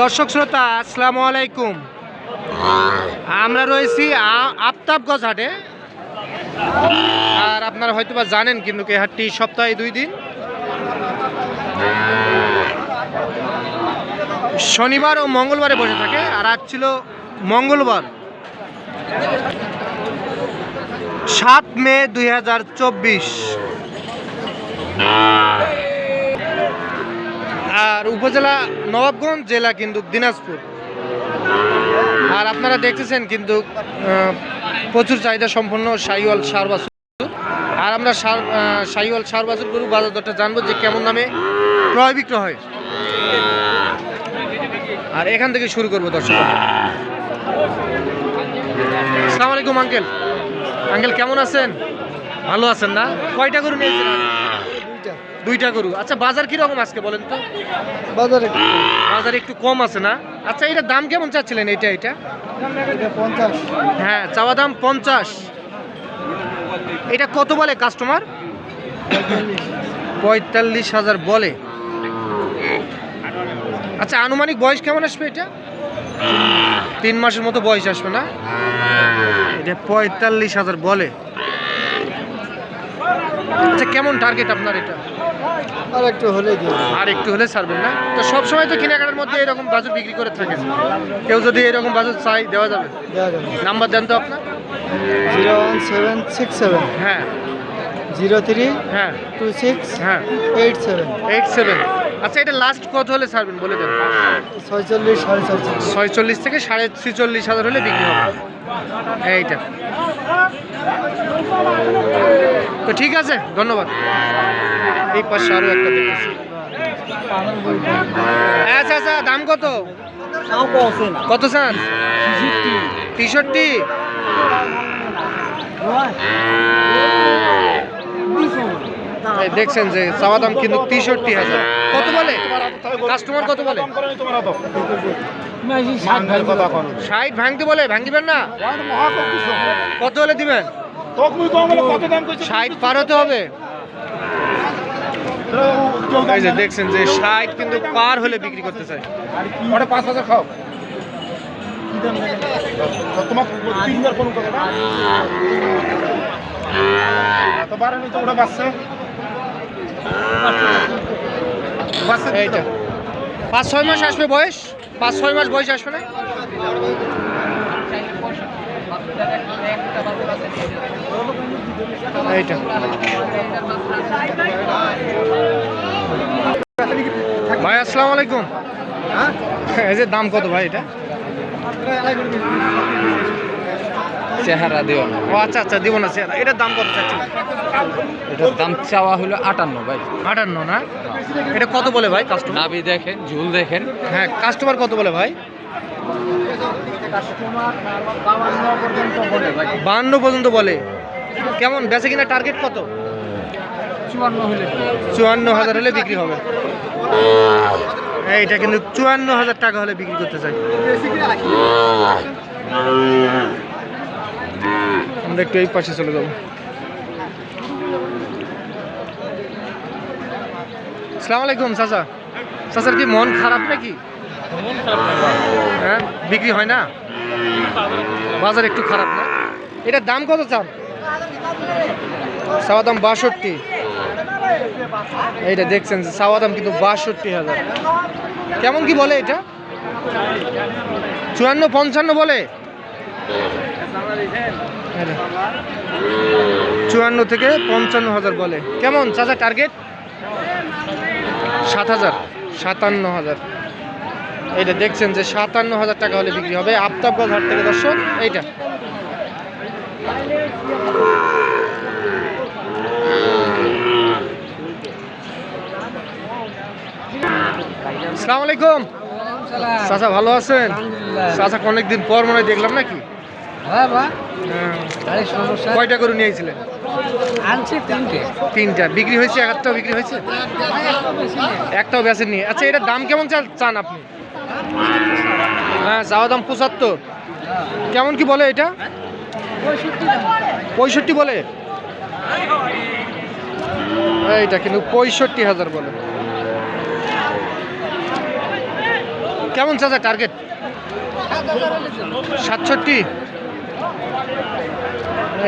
দর্শক শ্রোতা, আসসালামু আলাইকুম। আমরা রয়েছি আফতাবগঞ্জ হাটে। আর আপনারা হয়তো বা জানেন কিন্তু এই হাটটি সপ্তাহে দুই দিন। শনিবার ও মঙ্গলবারে বসে থাকে, আর আজ ছিল মঙ্গলবার। সাত মে দুই হাজার চব্বিশ। আর উপজেলা নবাবগঞ্জ জেলা কিন্তু দিনাজপুর। আর আপনারা দেখতেছেন কিন্তু প্রচুর চাহিদা সম্পন্ন সাইওয়াল সার বাছুর আর আমরা সার সাইওয়াল সার বাছুর গরু বাজার দরটা জানব যে কেমন দামে ক্রয় বিক্রয় হয়। আর এখান থেকে শুরু করব দর্শক। আসসালামু আলাইকুম, আঙ্কেল। আঙ্কেল, কেমন আছেন? ভালো আছেন না? কয়টা গরু নিয়েছেন? দুইটা গরু। আচ্ছা বাজার কীরকম আজকে বলেন তো? বাজারে বাজার একটু কম আছে না? আচ্ছা এটার দাম কেমন চাচ্ছিলেন এটা এটা? এটা পঞ্চাশ। হ্যাঁ চাওয়া দাম পঞ্চাশ। এটা কত বলে কাস্টমার? পঁয়তাল্লিশ হাজার বলে। আচ্ছা আনুমানিক বয়স কেমন আসবে এটা? তিন মাসের মতো বয়স আসবে না? এটা পঁয়তাল্লিশ হাজার বলে। আচ্ছা কেমন টার্গেট আপনার এটা? আর একটু হলে আর একটু হলে ছাড়বেন না? তো সব সময় তো কেনাকাটার মধ্যে এরকম বাজু বিক্রি করে থাকেন। কেউ যদি এরকম বাজু চাই দেওয়া যাবে? দেওয়া যাবে। নাম্বার দেন তো আপনার। Zero one seven six seven. হ্যাঁ। জিরো থ্রি হ্যাঁ। টু সিক্স হ্যাঁ। Eight seven. Eight seven. আচ্ছা এটা লাস্ট কত হলে ছাড়বেন বলে দেন? ছয়চল্লিশ সাড়ে ছয়চল্লিশ। ছয়চল্লিশ থেকে সাড়ে ছিচল্লিশ হাজার হলে বিক্রি হবে। এইটা। তো ঠিক আছে, ধন্যবাদ। এই পাশে আরও একটা দেখতেছি। আচ্ছা আচ্ছা দাম কত? কত স্যার? তেষট্টি। দেখছেন যে চাওয়া দাম কিন্তু তেষট্টি হাজার। কত বলে? কাস্টমার কত বলে? ষাট ভাঙতে বলে ভাঙিবেন না? কত হলে দিবেন? ষাট পার হতে হবে। এই যে দেখছেন যে ষাট কিন্তু পার হলে বিক্রি করতে চাই। ওটা পাঁচ হাজার খাও। তোমার তিনবার কোন কথা তো বাড়ানি তো ওটা বাচ্চা বাচ্চা এইটা পাঁচ ছয় মাস আসবে বয়স? পাঁচ ছয় মাস বয়স আসবে না? এইটা। ভাই আসসালামু আলাইকুম। এই যে দাম কত ভাই এটা? চেহারা দিও না। ও আচ্ছা আচ্ছা দিব না চেহারা। এটার দাম কত চাচ্ছেন এটার দাম চাওয়া হলো আটান্ন ভাই। আটান্ন না? এটা কত বলে ভাই কাস্টমার নাভি দেখেন ঝুল দেখেন। হ্যাঁ কাস্টমার কত বলে ভাই? বান্ন পর্যন্ত বলে। কেমন বেচে কিনা টার্গেট কত? চুয়ান্ন হলে চুয়ান্ন হাজার হলে বিক্রি হবে। এইটা কিন্তু চুয়ান্ন হাজার টাকা হলে বিক্রি করতে চাই। আমরা একটু এই পাশে চলে যাব। সালাম আলাইকুম, চাচা। চাচার কি মন খারাপ নাকি? হ্যাঁ বিক্রি হয় না? বাজার একটু খারাপ না? এটার দাম কত চান? চাওয়া দাম বাষট্টি। এইটা দেখছেন যে চাওয়া দাম কিন্তু বাষট্টি হাজার। কেমন কি বলে এটা? চুয়ান্ন, পঞ্চান্ন বলে। চুয়ান্ন থেকে পঞ্চান্ন হাজার বলে। কেমন? চাচা টার্গেট সাত হাজার। সাতান্ন হাজার। এটা দেখছেন যে সাতান্ন হাজার টাকা হলে বিক্রি হবে। আফতাবগঞ্জ হাট থেকে দর্শক এইটা। আসসালামু আলাইকুম। চাচা ভালো আছেন? চাচা অনেকদিন পর মনে হয় দেখলাম নাকি? কয়টা গরু নিয়েছিলেন আনছি তিনটে। তিনটা। বিক্রি হয়েছে? এক একটাও বিক্রি হয়েছে? একটাও বেচেন নিয়ে আচ্ছা এটার দাম কেমন চান আপনি? হ্যাঁ যাওয়া দাম পঁচাত্তর। কেমন কি বলে এটা? পঁয়ষট্টি। বলে? এইটা কিন্তু পঁয়ষট্টি হাজার বলে। কেমন চাচা টার্গেট সাতষট্টি?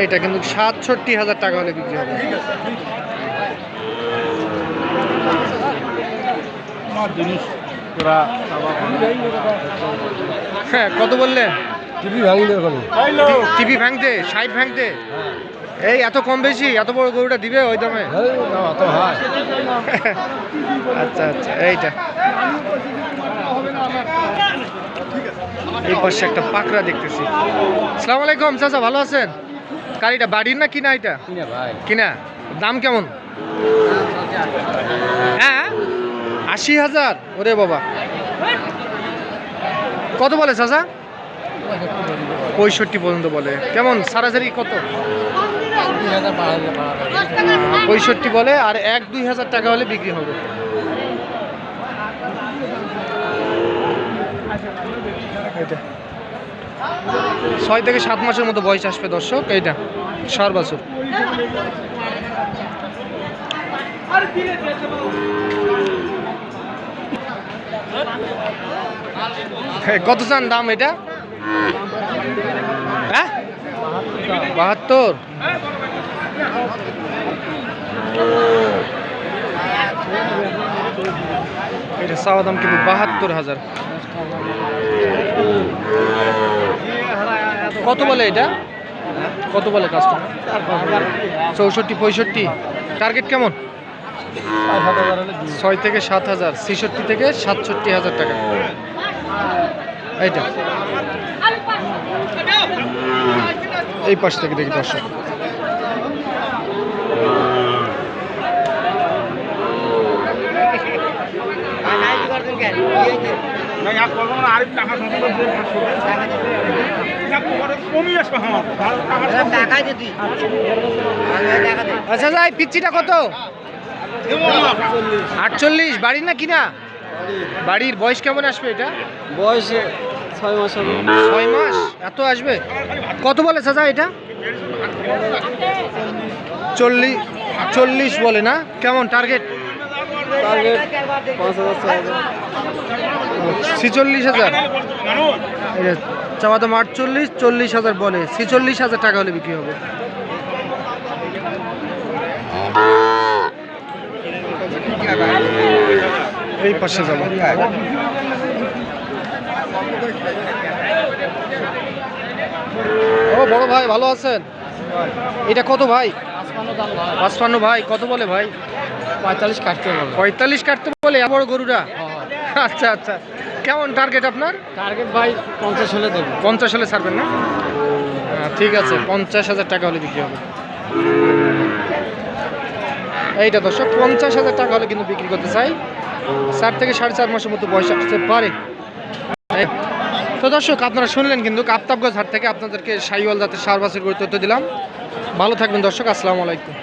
এইটা কিন্তু সাতষট্টি হাজার টাকা হলে বিক্রি হবে। হ্যাঁ কত বললেন টিভি ভাঙি ওখানে টিভি ভাঙতে সাইড ভাঙতে? এই এত কম বেশি এত বড় গরুটা দিবে ওই দামে? আচ্ছা আচ্ছা এইটা। এই পাশে একটা পাকড়া দেখতেছি। সালাম আলাইকুম চাচা ভালো আছেন? গাড়িটা বাড়ির না কিনা এটা? কিনা দাম কেমন? হ্যাঁ? আশি হাজার? ওরে বাবা। কত বলে চাচা? পঁয়ষট্টি পর্যন্ত বলে। কেমন? সারাসারি কত? পঁয়ষট্টি বলে আর এক দুই হাজার টাকা হলে বিক্রি হবে। ছয় থেকে সাত মাসের মতো বয়স আসবে দর্শক, এইটা, সার বছর। কত চান দাম এটা? হ্যাঁ? বাহাত্তর। এটা চাওয়া দাম কিন্তু বাহাত্তর হাজার। কত বলে এটা? কত বলে কাস্টমার চৌষট্টি, পঁয়ষট্টি। টার্গেট কেমন? ছয় থেকে সাত হাজার, ছেষট্টি থেকে সাতষট্টি হাজার টাকা। এইটা। এই পাশ থেকে দেখি দর্শক। না ইয়া টাকা আচ্ছা যাই পিচ্ছিটা কত? আটচল্লিশ। বাড়ির না কিনা? বাড়ির বয়স কেমন আসবে এটা? বয়সে ছয় মাস হবে। ছয় মাস? এত আসবে? কত বলে চাচা এটা? চল্লিশ চল্লিশ বলে না? কেমন টার্গেট টার্গেট পাঁচ হাজার। ছিচল্লিশ হাজার। চাওয়া দাম আটচল্লিশ চল্লিশ হাজার বলে। ছিচল্লিশ হাজার টাকা হলে বিক্রি হবে। এই পাশে যাব। ও বড় ভাই ভালো আছেন? এটা কত ভাই? পাঁচপান্ন ভাই। কত বলে ভাই? পঁয়তাল্লিশ কাটতে হবে। পঁয়তাল্লিশ কাটতে বলে বড় গরুটা? আচ্ছা আচ্ছা। কেমন টার্গেট আপনার? টার্গেট ভাই পঞ্চাশ হলে দেবো। পঞ্চাশ হলে ছাড়বেন না? ঠিক আছে পঞ্চাশ হাজার টাকা হলে বিক্রি হবে। এইটা দর্শক পঞ্চাশ হাজার টাকা হলে কিন্তু বিক্রি করতে চাই। চার থেকে সাড়ে চার মাসের মতো বয়স আসতে পারে। তো দর্শক আপনারা শুনলেন কিন্তু কাপ্তাবগঞ্জ হাট থেকে আপনাদেরকে সাইওয়াল জাতের সার বাসের গুরুত্ব দিলাম। ভালো থাকবেন দর্শক আসসালামু আলাইকুম।